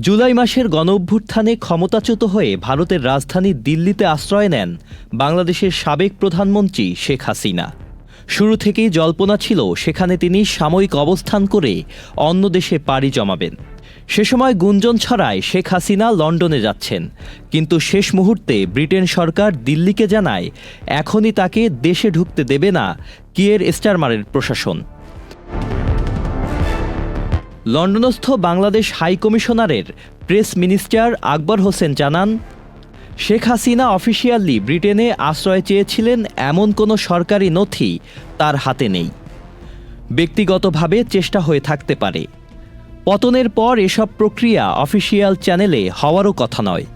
জুলাই মাসের গণ অভ্যুত্থানে ক্ষমতাচ্যুত হয়ে ভারতের রাজধানী দিল্লিতে আশ্রয় নেন বাংলাদেশের সাবেক প্রধানমন্ত্রী শেখ হাসিনা। শুরু থেকেই জল্পনা ছিল সেখানে তিনি সাময়িক অবস্থান করে অন্য দেশে পাড়ি জমাবেন। সে সময় গুঞ্জন ছড়ায় শেখ হাসিনা লন্ডনে যাচ্ছেন, কিন্তু শেষ মুহূর্তে ব্রিটেন সরকার দিল্লিকে জানায়, এখনই তাকে দেশে ঢুকতে দেবে না, কিয়ের স্টারমারের প্রশাসন। লন্ডনস্থ বাংলাদেশ হাই কমিশনারের প্রেস মিনিস্টার আকবর হোসেন জানান, শেখ হাসিনা অফিসিয়ালি ব্রিটেনে আশ্রয় চেয়েছিলেন এমন কোনো সরকারি নথি তার হাতে নেই। ব্যক্তিগতভাবে চেষ্টা হয়ে থাকতে পারে। পতনের পর এসব প্রক্রিয়া অফিসিয়াল চ্যানেলে হওয়ারও কথা নয়।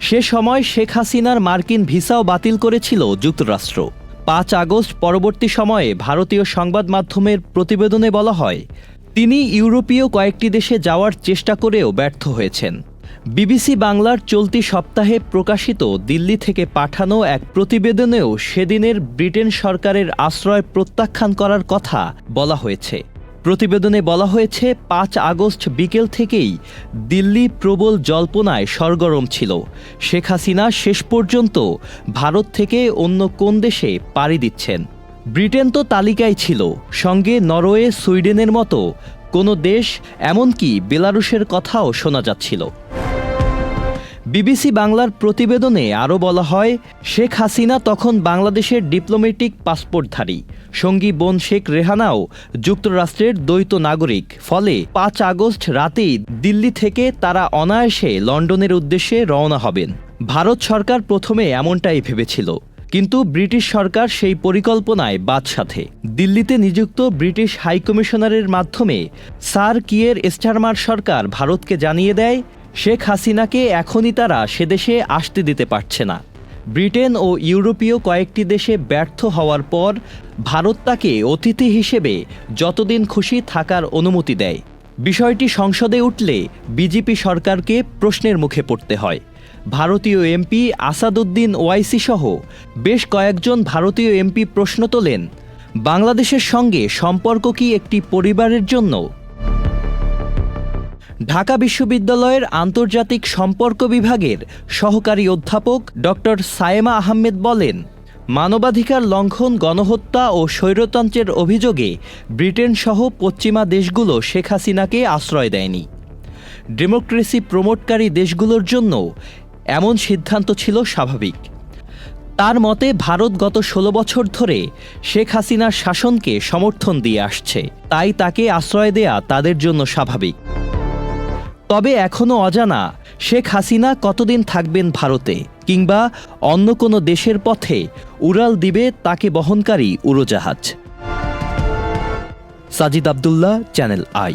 সে সময় শেখ হাসিনার মার্কিন ভিসাও বাতিল করেছিল যুক্তরাষ্ট্র। পাঁচ আগস্ট পরবর্তী সময়ে ভারতীয় সংবাদ মাধ্যমের প্রতিবেদনে বলা হয় তিনি ইউরোপীয় কয়েকটি দেশে যাওয়ার চেষ্টা করেও ব্যর্থ হয়েছেন। বিবিসি বাংলার চলতি সপ্তাহে প্রকাশিত দিল্লি থেকে পাঠানো এক প্রতিবেদনেও সেদিনের ব্রিটেন সরকারের আশ্রয় প্রত্যাখ্যান করার কথা বলা হয়েছে। প্রতিবেদনে বলা হয়েছে, পাঁচ আগস্ট বিকেল থেকেই দিল্লি প্রবল জল্পনায় সরগরম ছিল। শেখ হাসিনা শেষ পর্যন্ত ভারত থেকে অন্য কোন দেশে পাড়ি দিচ্ছেন। ব্রিটেন তো তালিকায় ছিল, সঙ্গে নরওয়ে, সুইডেনের মতো কোনো দেশ, এমনকি বেলারুশের কথাও শোনা যাচ্ছিল। বিবিসি বাংলার প্রতিবেদনে আরও বলা হয়, শেখ হাসিনা তখন বাংলাদেশের ডিপ্লোম্যাটিক পাসপোর্টধারী। সঙ্গী বোন শেখ রেহানাও যুক্তরাষ্ট্রের দ্বৈত নাগরিক। ফলে পাঁচ আগস্ট রাতেই দিল্লি থেকে তারা অনায়াসে লন্ডনের উদ্দেশ্যে রওনা হবেন। ভারত সরকার প্রথমে এমনটাই ভেবেছিল। কিন্তু ব্রিটিশ সরকার সেই পরিকল্পনায় বাদ সাথে দিল্লিতে নিযুক্ত ব্রিটিশ হাইকমিশনারের মাধ্যমে স্যার কিয়ের স্টারমার সরকার ভারতকে জানিয়ে দেয়, শেখ হাসিনাকে এখনই তারা সেদেশে আসতে দিতে পারছে না। ব্রিটেন ও ইউরোপীয় কয়েকটি দেশে ব্যর্থ হওয়ার পর ভারত তাকে অতিথি হিসেবে যতদিন খুশি থাকার অনুমতি দেয়। বিষয়টি সংসদে উঠলে বিজেপি সরকারকে প্রশ্নের মুখে পড়তে হয়। ভারতীয় এমপি আসাদুদ্দিন ওয়াইসি সহ বেশ কয়েকজন ভারতীয় এমপি প্রশ্ন তোলেন, বাংলাদেশের সঙ্গে সম্পর্ক কি একটি পরিবারের জন্য? ঢাকা বিশ্ববিদ্যালয়ের আন্তর্জাতিক সম্পর্ক বিভাগের সহকারী অধ্যাপক ডক্টর সায়েমা আহমেদ বলেন, মানবাধিকার লঙ্ঘন, গণহত্যা ও স্বৈরতন্ত্রের অভিযোগে ব্রিটেন সহ পশ্চিমা দেশগুলো শেখ হাসিনাকে আশ্রয় দেয়নি। ডেমোক্রেসি প্রমোটকারী দেশগুলোর জন্য এমন সিদ্ধান্ত ছিল স্বাভাবিক। তার মতে, ভারত গত ষোলো বছর ধরে শেখ হাসিনার শাসনকে সমর্থন দিয়ে আসছে। তাই তাকে আশ্রয় দেয়া তাদের জন্য স্বাভাবিক। তবে এখনও অজানা শেখ হাসিনা কতদিন থাকবেন ভারতে, কিংবা অন্য কোনো দেশের পথে উড়াল দিবে তাকে বহনকারী উড়োজাহাজ? Sajid Abdullah, channel I.